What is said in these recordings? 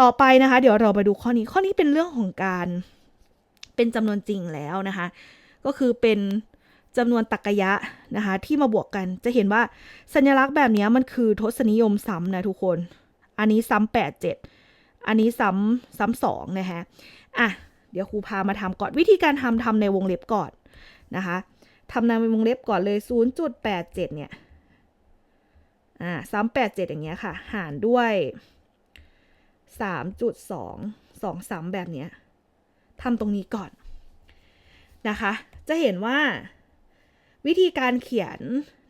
ต่อไปนะคะ เดี๋ยวเราไปดูข้อนี้ข้อนี้เป็นเรื่องของการเป็นจำนวนจริงแล้วนะคะ ก็คือเป็นจำนวนตรรกยะนะคะ ที่มาบวกกันจะเห็นว่าสัญลักษณ์แบบนี้มันคือทศนิยมซ้ำนะทุกคน อันนี้ซ้ำแปดเจ็ดอันนี้ซ้ำซ้ำสองนะคะอะเดี๋ยวครูพามาทำก่อนวิธีการทำทำในวงเล็บก่อนนะคะทำในวงเล็บก่อนเลย 0.87 เนี่ยอ่าซ้ำ87 อย่างเงี้ยค่ะ หารด้วย 3.2 2ซ้ำแบบเนี้ยทำตรงนี้ก่อนนะคะ จะเห็นว่าวิธีการเขียน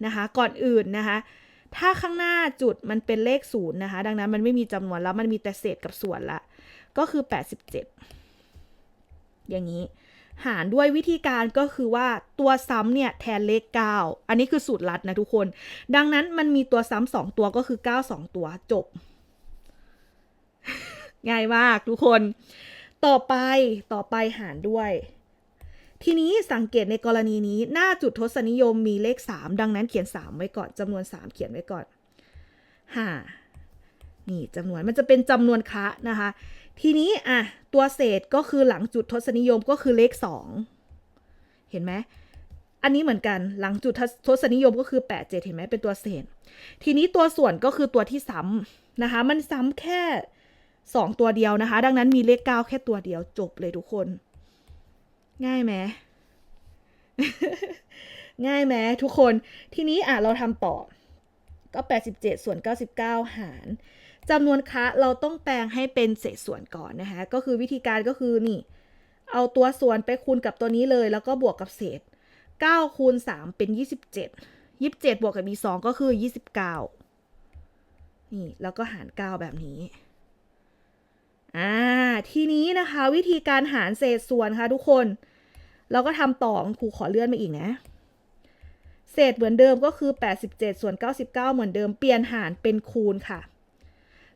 นะคะ ก่อนอื่นนะคะ ถ้าข้างหน้าจุดมันเป็นเลขศูนย์นะคะ ดังนั้นมันไม่มีจำนวนแล้วมันมีแต่เศษกับส่วนละ ก็คือ 87 อย่างนี้ หารด้วยวิธีการก็คือว่าตัวซ้ำเนี่ยแทนเลข 9 อันนี้คือสูตรลัดนะทุกคน ดังนั้นมันมีตัวซ้ำสองตัวก็คือ 9 2 ตัวจบ ง่ายมากทุกคน ต่อไปต่อไปหารด้วย ทีนี้สังเกตในกรณีนี้หน้าจุดทศนิยมมีเลข 3 ดังนั้นเขียน 3 ไว้ก่อนจำนวน 3 เขียนไว้ก่อนห้านี่จำนวนมันจะเป็นจำนวนคะนะคะ ทีนี้อะตัวเศษก็คือหลังจุดทศนิยมก็คือเลข 2 เห็นไหมอันนี้เหมือนกันหลังจุดทศนิยมก็คือ 8 7 เห็นไหมเป็นตัวเศษ ทีนี้ตัวส่วนก็คือตัวที่ซ้ำนะคะ มันซ้ำแค่ 2 ตัวเดียวนะคะ ดังนั้นมีเลข 9 แค่ตัวเดียวจบเลยทุกคน ง่ายไหมง่ายไหมทุกคนทีนี้อะเราทำต่อ ก็ 87 ส่วน 99 หารจำนวนคะเราต้องแปลงให้เป็นเศษส่วนก่อนนะคะก็คือวิธีการก็คือนี่ เอาตัวส่วนไปคูณกับตัวนี้เลย แล้วก็บวกกับเศษ 9 คูณ 3 เป็น 27 27 บวกกับมี2ก็คือ 29 นี่ แล้วก็หาร 9 แบบนี้ อ่าทีนี้นะคะวิธีการหารเศษส่วนค่ะทุกคน เราก็ทำต่อครูขอเลื่อนมาอีกนะเศษเหมือนเดิมก็คือ 87 ส่วน 99 เหมือนเดิมเปลี่ยนหารเป็นคูณค่ะ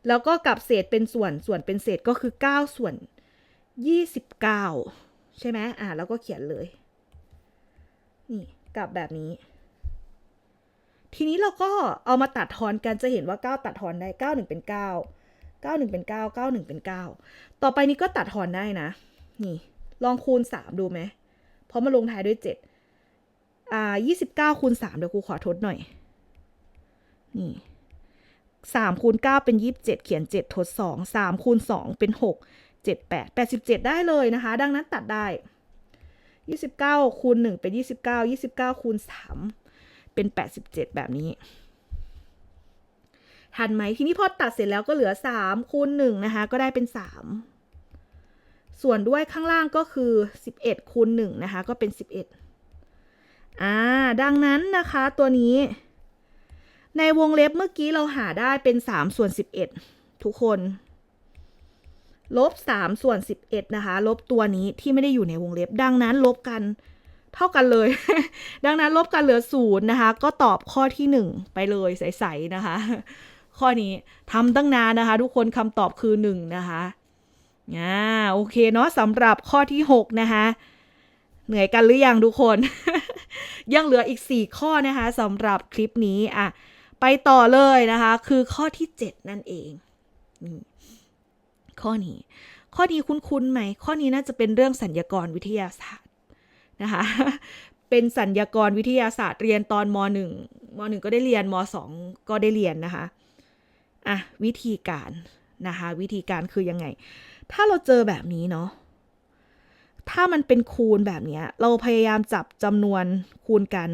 แล้วก็กลับเศษเป็นส่วนส่วนเป็นเศษก็คือ 9 ส่วน 29 ใช่ไหมอ่าแล้วก็เขียนเลย นี่กลับแบบนี้ ทีนี้เราก็เอามาตัดทอนกันจะเห็นว่า 9 ตัดทอนได้ 9 1 เป็น 9 9 1 เป็น 9 9 1 เป็น 9 ต่อไปนี้ก็ตัดทอนได้นะ นี่ ลองคูณ 3 ดูไหม เพราะมาลงท้ายด้วย 7 อ่า 29 คูณ 3 เดี๋ยวครูขอทดหน่อย นี่สามคูณเก้าเป็นยี่สิบเจ็ดเขียนเจ็ดทดสองสามคูณสองเป็นหกเจ็ดแปดแปดสิบเจ็ดได้เลยนะคะ ดังนั้นตัดได้ยี่สิบเก้าคูณหนึ่งเป็นยี่สิบเก้ายี่สิบเก้าคูณสามเป็นแปดสิบเจ็ดแบบนี้ ทันไหมทีนี้พอตัดเสร็จแล้วก็เหลือสามคูณหนึ่งนะคะก็ได้เป็นสามส่วนด้วยข้างล่างก็คือสิบเอ็ดคูณหนึ่งนะคะก็เป็นสิบเอ็ดอ่าดังนั้นนะคะตัวนี้ ในวงเล็บเมื่อกี้เราหาได้เป็น 3 ส่วน 11 ทุกคนลบ3ส่วน 11 นะคะ ลบตัวนี้ที่ไม่ได้อยู่ในวงเล็บ ดังนั้นลบกันเท่ากันเลย ดังนั้นลบกันเหลือศูนย์นะคะ ก็ตอบข้อที่ 1 ไปเลยใสๆนะคะ ข้อนี้ทำตั้งนานนะคะ ทุกคนคำตอบคือ1นะคะอ่าโอเคเนาะสำหรับข้อที่6นะคะเหนื่อยกันหรือยังทุกคน ยังเหลืออีก 4 ข้อนะคะสำหรับคลิปนี้อะไปต่อเลยนะคะ คือข้อที่ 7 นั่นเองนี่ข้อนี้ ข้อนี้คุ้นๆไหม ข้อนี้น่าจะเป็นเรื่องสัญญากรวิทยาศาสตร์นะคะ เป็นสัญญากรวิทยาศาสตร์เรียนตอนม .1 ม .1 ก็ได้เรียนม .2 ก็ได้เรียนนะคะ อะวิธีการนะคะวิธีการคือยังไง ถ้าเราเจอแบบนี้เนาะถ้ามันเป็นคูณแบบนี้เราพยายามจับจำนวนคูณกัน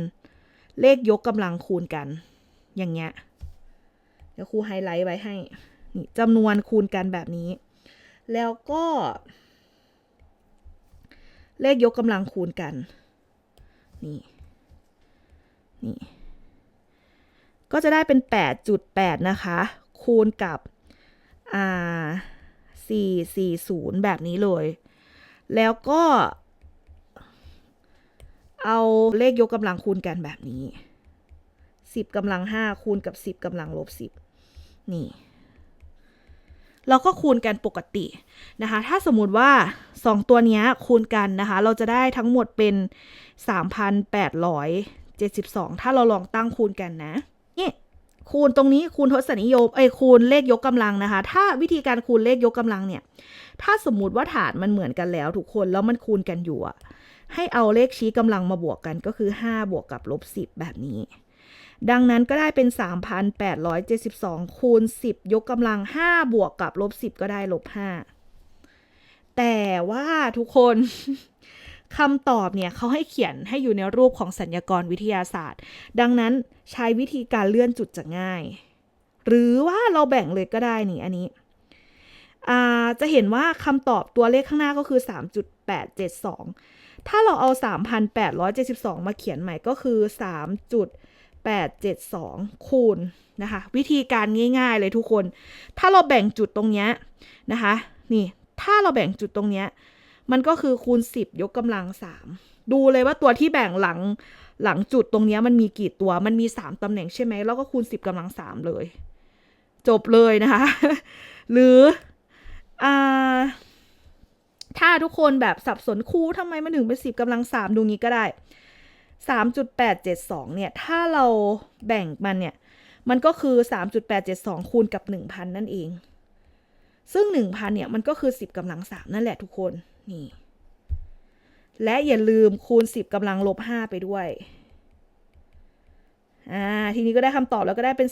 เลขยกกำลังคูณกัน อย่างเงี้ยเดี๋ยวครูไฮไลท์ไว้ให้นี่จำนวนคูณกันแบบนี้ แล้วก็ เลขยกกำลังคูณกัน นี่นี่ก็จะได้เป็น 8.8 นะคะ คูณกับอ่า440 แบบนี้เลย แล้วก็ เอาเลขยกกำลังคูณกันแบบนี้ 10กำลัง 5 คูณกับ 10กำลังลบ 10 นี่ เราก็คูณกันปกตินะคะ ถ้าสมมติว่า 2 ตัวนี้คูณกันนะคะ เราจะได้ทั้งหมดเป็น 3,872 ถ้าเราลองตั้งคูณกันนะ คูณตรงนี้คูณทศนิยมเอ้ยคูณเลขยกกำลังนะคะ ถ้าวิธีการคูณเลขยกกำลังเนี่ย ถ้าสมมุติว่าฐานมันเหมือนกันแล้วทุกคนแล้วมันคูณกันอยู่อะให้เอาเลขชี้กำลังมาบวกกันก็คือ 5 บวกกับลบ10 แบบนี้ ดังนั้นก็ได้เป็น 3,872 คูณ 10 ยกกำลัง 5 บวกกับลบ10 ก็ได้ลบ5แต่ว่าทุกคน คำตอบเนี่ยเขาให้เขียนให้อยู่ในรูปของสัญญากรวิทยาศาสตร์ ดังนั้นใช้วิธีการเลื่อนจุดจะง่าย หรือว่าเราแบ่งเลยก็ได้นี่อันนี้จะเห็นว่าคำตอบตัวเลขข้างหน้าก็คือ 3.872 ถ้าเราเอา 3,872 มาเขียนใหม่ก็คือ 3.872 คูณนะคะ วิธีการง่าย ๆ เลยทุกคน ถ้าเราแบ่งจุดตรงเนี้ยนะคะ นี่ ถ้าเราแบ่งจุดตรงเนี้ย มันก็คือคูณ 10 ยกกำลัง 3 ดูเลยว่าตัวที่แบ่งหลังหลังจุดตรงนี้มันมีกี่ตัว มันมี 3ตำแหน่งใช่ไหม แล้วก็คูณ 10กำลัง 3 เลย จบเลยนะคะ หรืออ่าถ้าทุกคนแบบสับสนคูทำไมมันถึงเป็น 10กำลัง 3 ดูงี้ก็ได้ 3.872 เนี่ย ถ้าเราแบ่งมันเนี่ย มันก็คือ 3.872 คูณกับ 1,000 นั่นเอง ซึ่ง 1,000 เนี่ย มันก็คือ 10กำลัง 3 นั่นแหละทุกคน นี่ และอย่าลืมคูณ 10กำลังลบ 5 ไปด้วย อ่า ทีนี้ก็ได้คำตอบแล้วก็ได้เป็น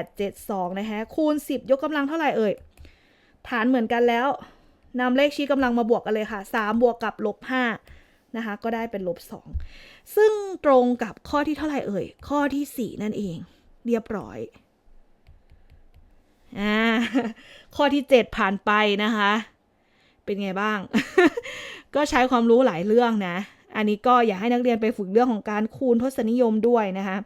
3.872 นะคะคูณ 10 ยกกำลังเท่าไหร่เอ่ย ฐานเหมือนกันแล้วนำเลขชี้กำลังมาบวกกันเลยค่ะ 3 บวกกับลบ 5 นะคะ ก็ได้เป็นลบ 2 ซึ่งตรงกับข้อที่เท่าไหร่เอ่ย ข้อที่ 4 นั่นเอง เรียบร้อยอ่าข้อที่ 7 ผ่านไปนะคะ เป็นไงบ้าง ก็ใช้ความรู้หลายเรื่องนะ อันนี้ก็อยากให้นักเรียนไปฝึกเรื่องของการคูณทศนิยมด้วยนะคะ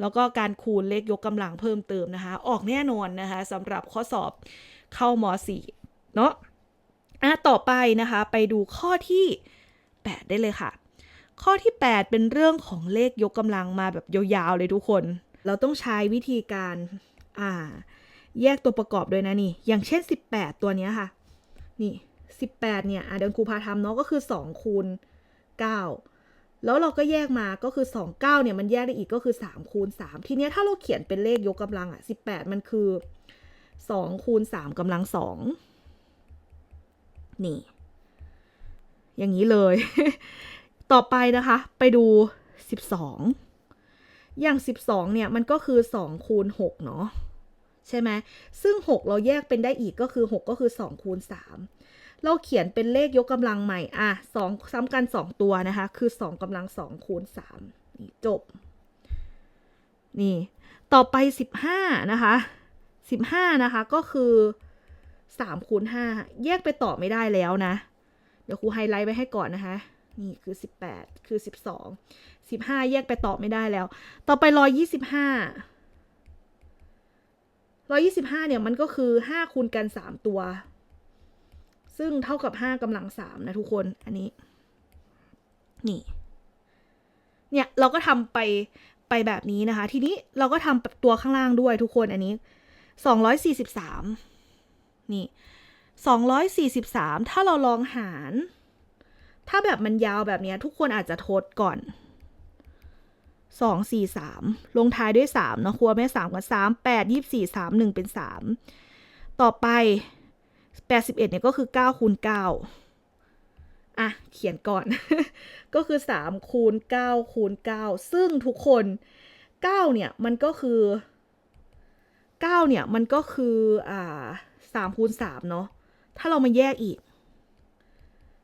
แล้วก็การคูณเลขยกกำลังเพิ่มเติมนะคะ ออกแน่นอนนะคะสำหรับข้อสอบเข้าม4เนาะอะต่อไปนะคะ ไปดูข้อที่ 8 ได้เลยค่ะ ข้อที่ 8 เป็นเรื่องของเลขยกกำลังมาแบบยาวๆเลยทุกคน เราต้องใช้วิธีการอ่าแยกตัวประกอบด้วยนะนี่ อย่างเช่น 18 ตัวนี้ค่ะ นี่ 18 เนี่ยอะเดี๋ยวครูพาทำเนาะก็คือ 2 คูณ 9 แล้วเราก็แยกมาก็คือ 2 9 เนี่ยมันแยกได้อีกก็คือ 3 คูณ 3 ทีเนี้ยถ้าเราเขียนเป็นเลขยกกำลังอะ18 มันคือ 2 คูณ 3กำลัง 2 นี่ อย่างนี้เลย ต่อไปนะคะ ไปดู 12 อย่าง 12 เนี่ยมันก็คือ 2 คูณ 6 เนาะใช่ไหม ซึ่ง 6 เราแยกเป็นได้อีกก็คือ 6 ก็คือ 2 คูณ 3 เราเขียนเป็นเลขยกกำลังใหม่ อะ2ซ้ำกัน 2 ตัวนะคะ คือ 2กำลัง 2 คูณ3นี่จบ นี่ ต่อไป 15 นะคะ 15 นะคะ ก็คือ3คูณ5แยกไปต่อไม่ได้แล้วนะ เดี๋ยวครูไฮไลท์ไว้ให้ก่อนนะคะ นี่คือ 18 คือ 12 15 แยกไปต่อไม่ได้แล้ว ต่อไป 125 125 เนี่ยมันก็คือ 5 คูณกัน 3 ตัว ซึ่งเท่ากับ 5กำลัง 3 นะทุกคน อันนี้ นี่ เนี่ยเราก็ทำไปไปแบบนี้นะคะ ทีนี้เราก็ทำตัวข้างล่างด้วยทุกคนอันนี้ 243 นี่ 243 ถ้าเราลองหาร ถ้าแบบมันยาวแบบนี้ทุกคนอาจจะทดก่อน2 4 3ลงท้ายด้วย3เนาะครัวแม่3กับ3 8 24 3 1เป็น3ต่อไป 81เนี่ยก็คือ9คูณ9อะ เขียนก่อน ก็คือ3คูณ9คูณ9ซึ่งทุกคน 9 เนี่ย มันก็คือ 9 เนี่ย มันก็คืออ่า3คูณ3เนาะ ถ้าเรามาแยกอีก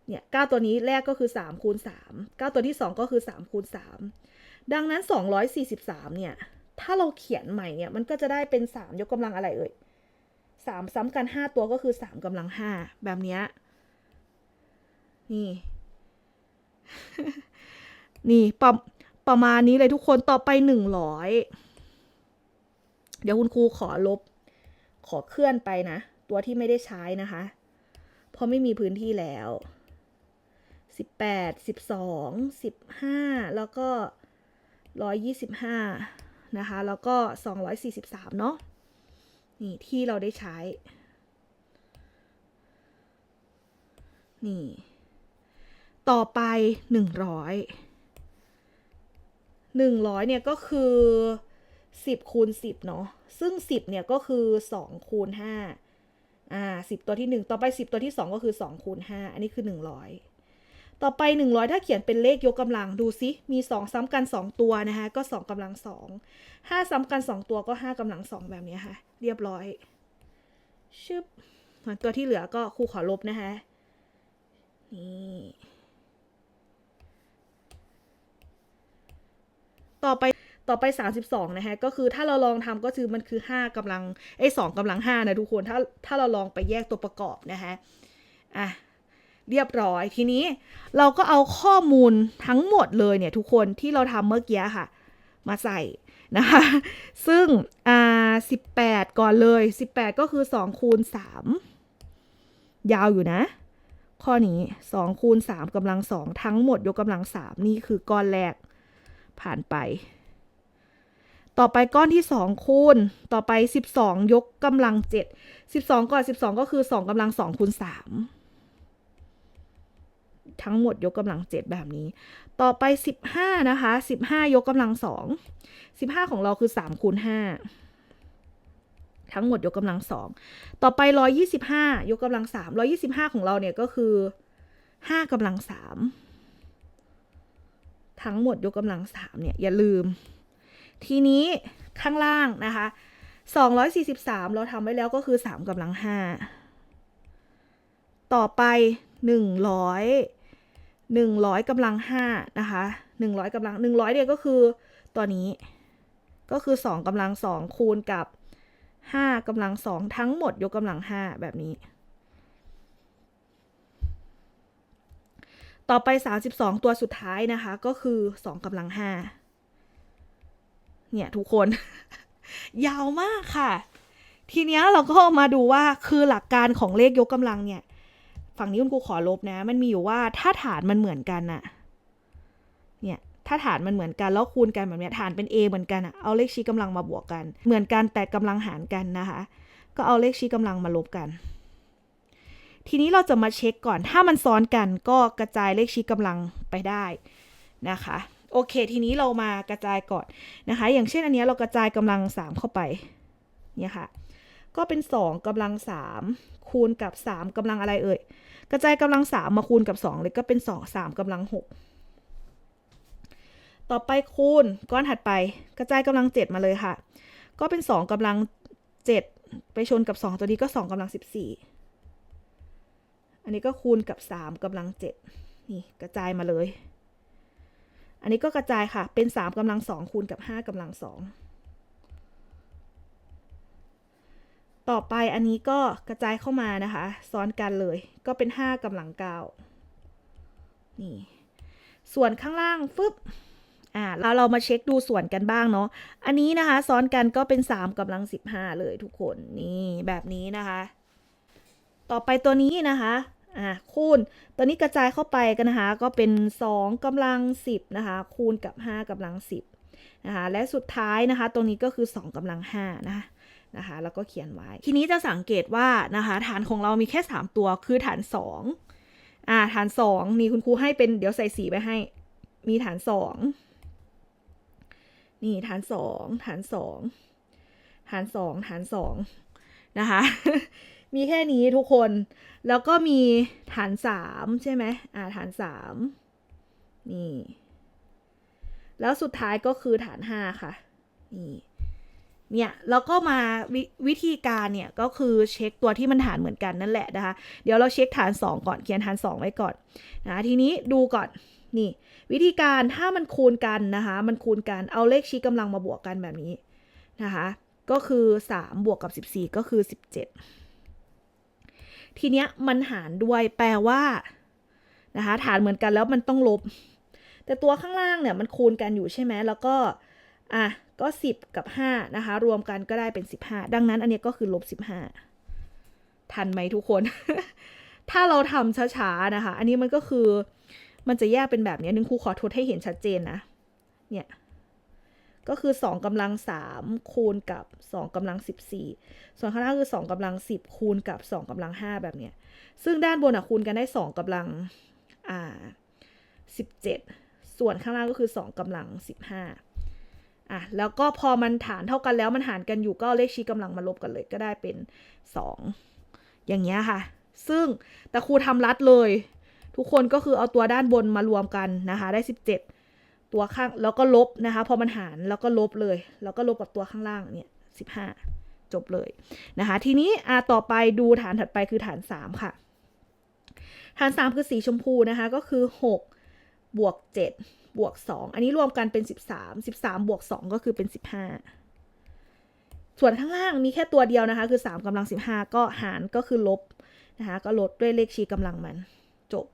เนี่ย9ตัวนี้แรกก็คือ3คูณ3 9 ตัวที่ 2 ก็คือ3คูณ3ดังนั้น 243 เนี่ย ถ้าเราเขียนใหม่เนี่ย มันก็จะได้เป็น 3 ยกกำลังอะไรเอ่ย3 สามซ้ำกัน5ตัวก็คือ3กำลัง5แบบเนี้ยนี่ นี่ประประมาณนี้เลยทุกคนต่อไปหนึ่งร้อยเดี๋ยวคุณครูขอลบ ขอเคลื่อนไปนะ ตัวที่ไม่ได้ใช้นะคะ เพราะไม่มีพื้นที่แล้วสิบแปดสิบสองสิบห้าแล้วก็ร้อยยี่สิบห้านะคะ แล้วก็สองร้อยสี่สิบสามเนาะ นี่ที่เราได้ใช้ นี่ ต่อไปหนึ่งร้อยหนึ่งร้อยเนี่ยก็คือสิบคูณสิบเนาะซึ่งสิบเนี่ยก็คือสองคูณห้าอ่าสิบตัวที่หนึ่งต่อไปสิบตัวที่สองก็คือสองคูณห้าอันนี้คือหนึ่งร้อย ต่อไปหนึ่งร้อยถ้าเขียนเป็นเลขยกกำลังดูซิ มีสองซ้ำกันสองตัวนะคะ ก็สองกำลังสองห้าซ้ำกันสองตัวก็ห้ากำลังสองแบบนี้ค่ะ เรียบร้อย ชึบส่วนตัวที่เหลือก็ครูขอลบนะคะ นี่ ต่อไปต่อไป 32 นะคะก็คือถ้าเราลองทำก็คือมันคือ 5กำลังไอ้สองกำลัง5นะทุกคน ถ้าถ้าเราลองไปแยกตัวประกอบนะคะอะ เรียบร้อย ทีนี้เราก็เอาข้อมูลทั้งหมดเลยเนี่ยทุกคนที่เราทำเมื่อกี้ค่ะ มาใส่นะคะ ซึ่งอ่า18ก่อนเลย 18 ก็คือ 2 คูณ 3 ยาวอยู่นะ ข้อนี้ 2 คูณ 3กำลัง 2 ทั้งหมดยกกำลัง 3 นี่คือก้อนแรกผ่านไป ต่อไปก้อนที่ 2 คูณ ต่อไป 12 ยกกำลัง 7 12 ก่อน 12 ก็คือ 2กำลัง 2 คูณ 3 ทั้งหมดยกกำลัง 7 แบบนี้ ต่อไป 15 นะคะ 15 ยกกำลัง 2 15 ของเราคือ 3 คูณ 5 ทั้งหมดยกกำลัง 2 ต่อไป 125 ยกกำลัง 3 125 ของเราเนี่ยก็คือ 5กำลัง 3 ทั้งหมดยกกำลัง 3 เนี่ย อย่าลืม ทีนี้ข้างล่างนะคะ 243 เราทำไว้แล้วก็คือ 3กำลัง 5 ต่อไป 100 100กำลัง5นะคะ100กำลัง 100เนี่ยก็คือตัวนี้ก็คือ 2กำลัง 2 คูณกับ 5กำลัง 2 ทั้งหมดยกกำลัง 5 แบบนี้ ต่อไป 32 ตัวสุดท้ายนะคะ ก็คือ 2กำลัง 5 เนี่ย ทุกคน ยาวมากค่ะ ทีเนี้ยเราก็มาดูว่าคือหลักการของเลขยกกำลังเนี่ย ฝั่งนี้คุณครูขอลบนะ มันมีอยู่ว่าถ้าฐานมันเหมือนกันอะเนี่ยถ้าฐานมันเหมือนกันแล้วคูณกันแบบนี้ฐานเป็น a เหมือนกันอะเอาเลขชี้กำลังมาบวกกัน เหมือนกันแต่กำลังหารกันนะคะ ก็เอาเลขชี้กำลังมาลบกัน ทีนี้เราจะมาเช็คก่อน ถ้ามันซ้อนกันก็กระจายเลขชี้กำลังไปได้นะคะโอเค ทีนี้เรามากระจายก่อนนะคะ อย่างเช่นอันนี้เรากระจายกำลัง 3 เข้าไปเนี่ยค่ะ ก็เป็น 2กำลัง 3 คูณกับ 3กำลังอะไรเอ่ย กระจายกำลัง 3 มาคูณกับ 2 เลยก็เป็น 2 3กำลัง 6 ต่อไปคูณก้อนถัดไป กระจายกำลัง 7 มาเลยค่ะ ก็เป็น 2กำลัง 7 ไปชนกับ 2 ตัวนี้ก็ 2กำลัง 14 อันนี้ก็คูณกับ 3กำลัง 7 นี่กระจายมาเลย อันนี้ก็กระจายค่ะเป็น 3กำลัง 2 คูณกับ 5กำลัง 2 ต่อไปอันนี้ก็กระจายเข้ามานะคะ ซ้อนกันเลย ก็เป็น 5กำลัง 9 นี่ ส่วนข้างล่างฟึบอ่าแล้วเรามาเช็คดูส่วนกันบ้างเนาะ อันนี้นะคะ ซ้อนกันก็เป็น 3กำลัง 15 เลยทุกคน นี่แบบนี้นะคะ ต่อไปตัวนี้นะคะอ่าคูณ ตัวนี้กระจายเข้าไปกันนะคะ ก็เป็น 2กำลัง 10 นะคะ คูณกับ 5กำลัง 10 นะคะ และสุดท้ายนะคะ ตรงนี้ก็คือ 2กำลัง5นะคะ นะคะแล้วก็เขียนไว้ ทีนี้จะสังเกตว่านะคะฐานของเรามีแค่ 3 ตัวคือฐาน2อ่าฐาน 2 นี่คุณครูให้เป็นเดี๋ยวใส่สีไปให้ มีฐาน 2 นี่ฐาน 2 ฐาน 2 ฐาน 2 ฐาน2นะคะมีแค่นี้ทุกคนแล้วก็มีฐานสามใช่ไหมอ่าฐานสามนี่ แล้วสุดท้ายก็คือฐานห้าค่ะนี่ เนี่ยแล้วก็มาววิธีการเนี่ยก็คือเช็คตัวที่มันฐานเหมือนกันนั่นแหละนะคะ เดี๋ยวเราเช็คฐาน 2 ก่อนเขียนฐาน 2 ไว้ก่อนนะทีนี้ดูก่อนนี่วิธีการถ้ามันคูณกันนะคะมันคูณกันเอาเลขชี้กำลังมาบวกกันแบบนี้นะคะก็คือ 3 บวกกับ 14 ก็คือ 17 ทีเนี้ยมันหารด้วยแปลว่านะคะฐานเหมือนกันแล้วมันต้องลบ แต่ตัวข้างล่างเนี่ยมันคูณกันอยู่ใช่ไหมแล้วก็ อะก็ 10 กับ 5 นะคะ รวมกันก็ได้เป็น 15 ดังนั้นอันนี้ก็คือลบ 15 ทันไหมทุกคน ถ้าเราทำช้าๆนะคะ อันนี้มันก็คือมันจะแยกเป็นแบบนี้นึงครูขอทดให้เห็นชัดเจนนะ เนี่ย ก็คือ 2กำลัง 3 คูณกับ 2กำลัง 14 ส่วนข้างล่างคือ 2กำลัง 10 คูณกับ 2กำลัง 5 แบบเนี้ย ซึ่งด้านบนอะคูณกันได้ 2กำลังอ่า17 ส่วนข้างล่างก็คือ 2กำลัง 15 อะแล้วก็พอมันฐานเท่ากันแล้วมันหารกันอยู่ก็เลขชี้กำลังมาลบกันเลยก็ได้เป็น 2 อย่างเงี้ยค่ะ ซึ่งแต่ครูทำรัดเลย ทุกคนก็คือเอาตัวด้านบนมารวมกันนะคะ ได้ 17 ตัวข้างแล้วก็ลบนะคะพอมันหารแล้วก็ลบเลย แล้วก็ลบกับตัวข้างล่างเนี่ย15 จบเลยนะคะ ทีนี้อะต่อไปดูฐานถัดไปคือฐาน 3 ค่ะ ฐาน 3 คือสีชมพูนะคะก็คือ 6 บวก7บวก2อันนี้รวมกันเป็น13 13บวก2ก็คือเป็น15ส่วนข้างล่างมีแค่ตัวเดียวนะคะ คือ3กำลัง15ก็หารก็คือลบนะคะก็ลดด้วยเลขชี้กำลังมันจบ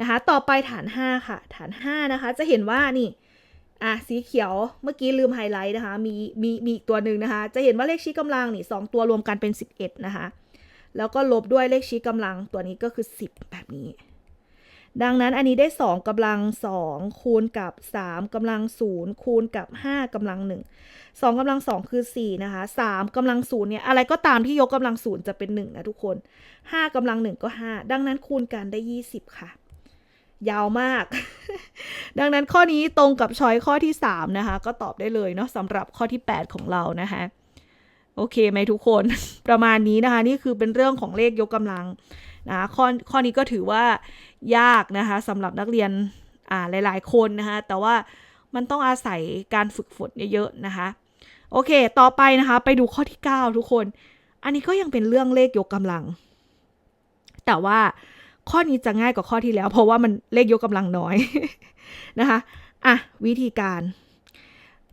นะคะ ต่อไปฐาน 5 ค่ะ ฐาน 5 นะคะ จะเห็นว่านี่ อะ สีเขียว เมื่อกี้ลืมไฮไลท์นะคะ มี มี มีอีกตัวหนึ่งนะคะ จะเห็นว่าเลขชี้กำลังนี่สองตัวรวมกันเป็น 11 นะคะ แล้วก็ลบด้วยเลขชี้กำลังตัวนี้ก็คือ 10 แบบนี้ ดังนั้นอันนี้ได้ 2กำลัง 2 คูณกับ 3กำลัง 0 คูณกับ 5กำลัง 1 2กำลัง 2 คือ 4 นะคะ 3กำลัง 0 เนี่ย อะไรก็ตามที่ยกกำลัง 0 จะเป็น 1 นะทุกคน 5กำลัง 1 ก็ 5 ดังนั้นคูณกันได้ 20 ค่ะ ยาวมาก ดังนั้นข้อนี้ตรงกับช้อยข้อที่ 3 นะคะ ก็ตอบได้เลยเนาะสำหรับข้อที่ 8 ของเรานะคะโอเคไหมทุกคน ประมาณนี้นะคะ นี่คือเป็นเรื่องของเลขยกกำลังนะข้อข้อนี้ก็ถือว่า ยากนะคะสำหรับนักเรียนอ่าหลาย ๆ คนนะคะแต่ว่ามันต้องอาศัยการฝึกฝนเยอะๆนะคะโอเค ต่อไปนะคะไปดูข้อที่ 9 ทุกคน อันนี้ก็ยังเป็นเรื่องเลขยกกำลัง แต่ว่าข้อนี้จะง่ายกว่าข้อที่แล้ว เพราะว่ามันเลขยกกำลังน้อยนะคะอะวิธีการ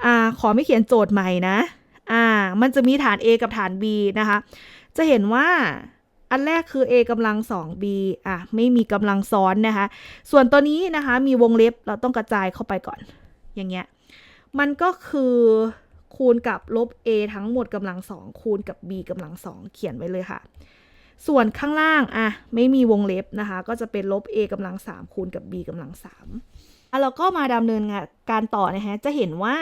อ่าขอไม่เขียนโจทย์ใหม่นะอ่ามันจะมีฐาน A กับฐาน B นะคะ จะเห็นว่า อันแรกคือ A กำลัง 2B อะไม่มีกำลังซ้อนนะคะ ส่วนตัวนี้นะคะมีวงเล็บเราต้องกระจายเข้าไปก่อน อย่างเงี้ย มันก็คือคูณกับลบ A ทั้งหมดกำลัง 2 คูณกับ B กำลัง 2 เขียนไว้เลยค่ะ ส่วนข้างล่างอะไม่มีวงเล็บนะคะ ก็จะเป็นลบ A กำลัง 3 คูณกับ B กำลัง3อะเราก็มาดำเนินงานการต่อนะฮะจะเห็นว่า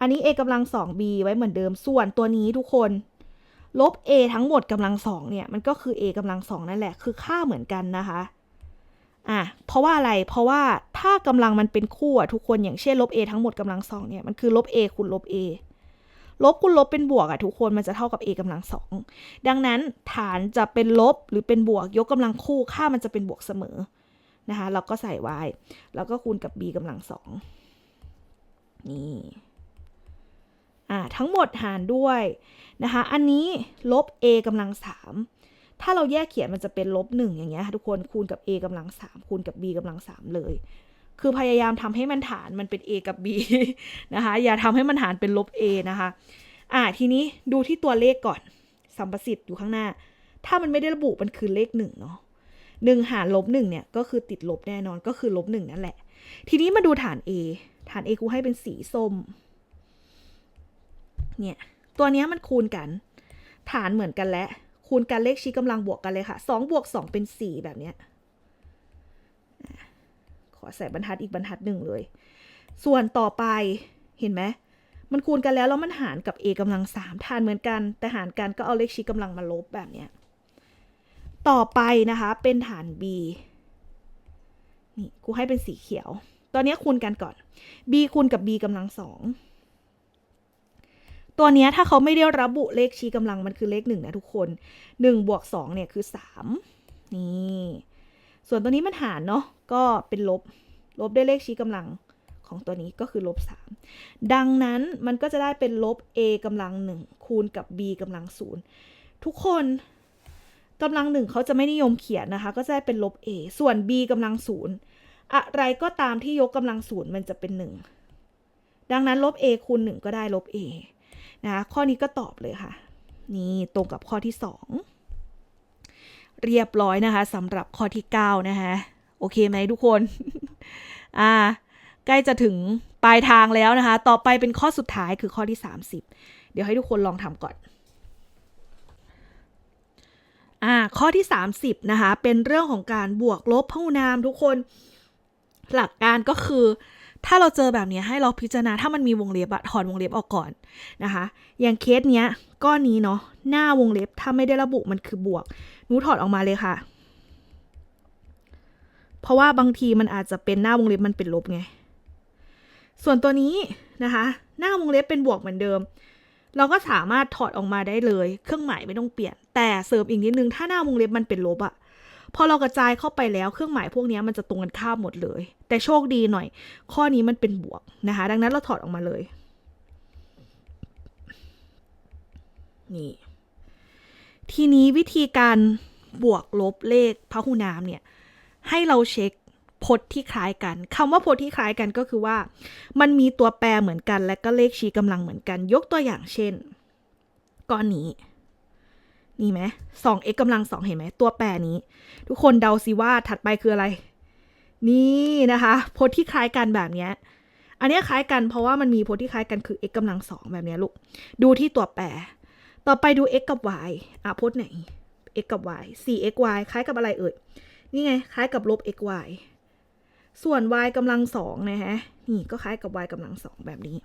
อันนี้ a กำลัง 2b ไว้เหมือนเดิม ส่วนตัวนี้ทุกคน ลบ a ทั้งหมดกำลังสองเนี่ยมันก็คือ a กำลังสองนั่นแหละคือค่าเหมือนกันนะคะอะเพราะว่าอะไรเพราะว่าถ้ากำลังมันเป็นคู่อะทุกคนอย่างเช่นลบ a ทั้งหมดกำลังสองเนี่ยมันคือลบ a คูณลบ a ลบคูณลบเป็นบวกอะทุกคนมันจะเท่ากับ a กำลังสองดังนั้นฐานจะเป็นลบหรือเป็นบวก ยกกำลังคู่ค่ามันจะเป็นบวกเสมอนะคะเราก็ใส่ y แล้วก็คูณกับ b กำลังสองนี่ ทั้งหมดหารด้วยนะคะอันนี้ลบ a กำลังสามถ้าเราแยกเขียนมันจะเป็นลบหนึ่งอย่างเงี้ยค่ะทุกคนคูณกับ a กำลังสามคูณกับ b กำลังสามเลย คือพยายามทำให้มันฐานมันเป็น a กับ b นะคะอย่าทำให้มันฐานเป็นลบ a นะคะอ่าทีนี้ดูที่ตัวเลขก่อนสัมประสิทธิ์อยู่ข้างหน้า ถ้ามันไม่ได้ระบุมันคือเลขหนึ่งเนาะหนึ่งหารลบหนึ่งเนี่ยก็คือติดลบแน่นอนก็คือลบหนึ่งนั่นแหละ ทีนี้มาดูฐาน a ฐาน a กูให้เป็นสีส้ม เนี่ย ตัวนี้มันคูณกัน ฐานเหมือนกันและ คูณกันเลขชี้กำลังบวกกันเลยค่ะสองบวกสองเป็นสี่แบบเนี้ยขอใส่บรรทัดอีกบรรทัดหนึ่งเลย ส่วนต่อไปเห็นไหมมันคูณกันแล้วแล้วมันหารกับ a กำลังสามฐานเหมือนกัน แต่หารกันก็เอาเลขชี้กำลังมาลบแบบเนี้ยต่อไปนะคะเป็นฐาน b นี่กูให้เป็นสีเขียว ตอนนี้คูณกันก่อน b คูณกับ b กำลังสอง ตัวเนี้ยถ้าเขาไม่ได้ระบุเลขชี้กำลังมันคือเลขหนึ่งนะทุกคนหนึ่งบวกสองเนี่ยคือสามนี่ ส่วนตัวนี้มันหารเนาะก็เป็นลบ ลบด้วยเลขชี้กำลังของตัวนี้ก็คือลบสามดังนั้นมันก็จะได้เป็นลบ a กำลังหนึ่งคูณกับ b กำลังศูนย์ทุกคนกำลังหนึ่งเขาจะไม่นิยมเขียนนะคะ ก็จะได้เป็นลบ a ส่วน b กำลังศูนย์อะไรก็ตามที่ยกกำลังศูนย์มันจะเป็นหนึ่งดังนั้นลบ a คูณหนึ่งก็ได้ลบ a นะคะข้อนี้ก็ตอบเลยค่ะ นี่ตรงกับข้อที่ 2 เรียบร้อยนะคะสำหรับข้อที่ 9 นะคะโอเคไหมทุกคน อ่า ใกล้จะถึงปลายทางแล้วนะคะ ต่อไปเป็นข้อสุดท้ายคือข้อที่ 30 เดี๋ยวให้ทุกคนลองทำก่อนอ่าข้อที่ 30นะคะเป็นเรื่องของการบวกลบพหุนามทุกคน หลักการก็คือ ถ้าเราเจอแบบนี้ให้เราพิจารณาถ้ามันมีวงเล็บอะถอนวงเล็บออกก่อนนะคะ อย่างเคสเนี้ยก้อนนี้เนาะหน้าวงเล็บถ้าไม่ได้ระบุมันคือบวกหนูถอดออกมาเลยค่ะ เพราะว่าบางทีมันอาจจะเป็นหน้าวงเล็บมันเป็นลบไง ส่วนตัวนี้นะคะ หน้าวงเล็บเป็นบวกเหมือนเดิม เราก็สามารถถอดออกมาได้เลย เครื่องหมายไม่ต้องเปลี่ยน แต่เสริมอีกนิดนึงถ้าหน้าวงเล็บมันเป็นลบอะ พอเรากระจายเข้าไปแล้วเครื่องหมายพวกนี้มันจะตรงกันข้ามหมดเลย แต่โชคดีหน่อย ข้อนี้มันเป็นบวกนะคะ ดังนั้นเราถอดออกมาเลย นี่ ทีนี้วิธีการบวกลบเลขพหุนามเนี่ย ให้เราเช็คพจน์ที่คล้ายกันคำว่าพจน์ที่คล้ายกันก็คือว่า มันมีตัวแปรเหมือนกันและก็เลขชี้กำลังเหมือนกัน ยกตัวอย่างเช่นก้อนนี้ นี่ไหมสอง x กำลังสองเห็นไหมตัวแปรนี้ ทุกคนเดาสิว่าถัดไปคืออะไร นี่นะคะพจน์ที่คล้ายกันแบบนี้อันนี้คล้ายกันเพราะว่ามันมีพจน์ที่คล้ายกันคือ x กำลังสองแบบนี้ลูก ดูที่ตัวแปร ต่อไปดู x กับ y อะพจน์ไหน x กับ y 4 x y คล้ายกับอะไรเอ่ย นี่ไง คล้ายกับลบ x y ส่วน y กำลังสองนะฮะ นี่ก็คล้ายกับ y กำลังสองแบบนี้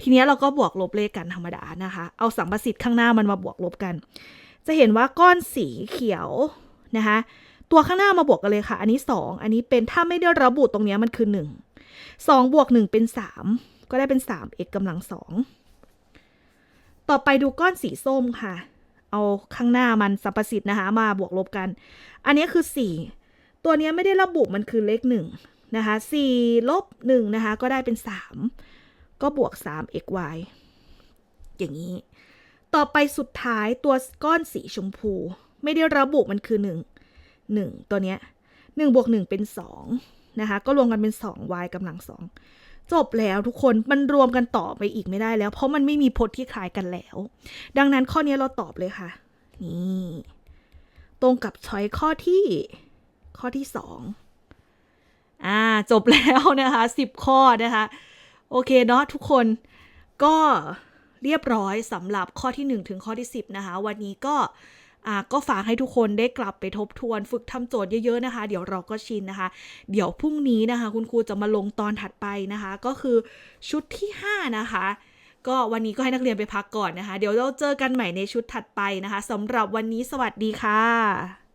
ทีนี้เราก็บวกลบเลขกันธรรมดานะคะ เอาสัมประสิทธิ์ข้างหน้ามันมาบวกลบกัน จะเห็นว่าก้อนสีเขียวนะคะตัวข้างหน้ามาบวกกันเลยค่ะ อันนี้ 2 อันนี้เป็นถ้าไม่ได้ระบุตรงนี้มันคือ 1 2 บวก 1 เป็น 3 ก็ได้เป็น 3x กำลังสองต่อไปดูก้อนสีส้มค่ะ เอาข้างหน้ามันสัมประสิทธิ์นะคะมาบวกลบกัน อันนี้คือ 4 ตัวนี้ไม่ได้ระบุมันคือเลข1นะคะ4ลบ1นะคะก็ได้เป็น 3 ก็บวก 3xy อย่างนี้ ต่อไปสุดท้ายตัวก้อนสีชมพู ไม่ได้ระบุมันคือ 1 1 ตัวเนี้ย1บวก 1 เป็น 2 นะคะ ก็รวมกันเป็น 2y กำลัง 2 จบแล้วทุกคนมันรวมกันต่อไปอีกไม่ได้แล้ว เพราะมันไม่มีพจน์ที่คล้ายกันแล้ว ดังนั้นข้อนี้เราตอบเลยค่ะ นี่ ตรงกับช้อยข้อที่ข้อที่ 2อ่าจบแล้วนะคะ 10 ข้อนะคะ โอเคเนาะทุกคนก็เรียบร้อยสำหรับข้อที่ 1 ถึงข้อที่ 10 นะคะ วันนี้ก็อ่าก็ฝากให้ทุกคนได้กลับไปทบทวนฝึกทำโจทย์เยอะ ๆนะคะ เดี๋ยวเราก็ชินนะคะ เดี๋ยวพรุ่งนี้นะคะ คุณครูจะมาลงตอนถัดไปนะคะ ก็คือชุดที่ 5 นะคะ ก็วันนี้ก็ให้นักเรียนไปพักก่อนนะคะ เดี๋ยวเราเจอกันใหม่ในชุดถัดไปนะคะสำหรับวันนี้สวัสดีค่ะ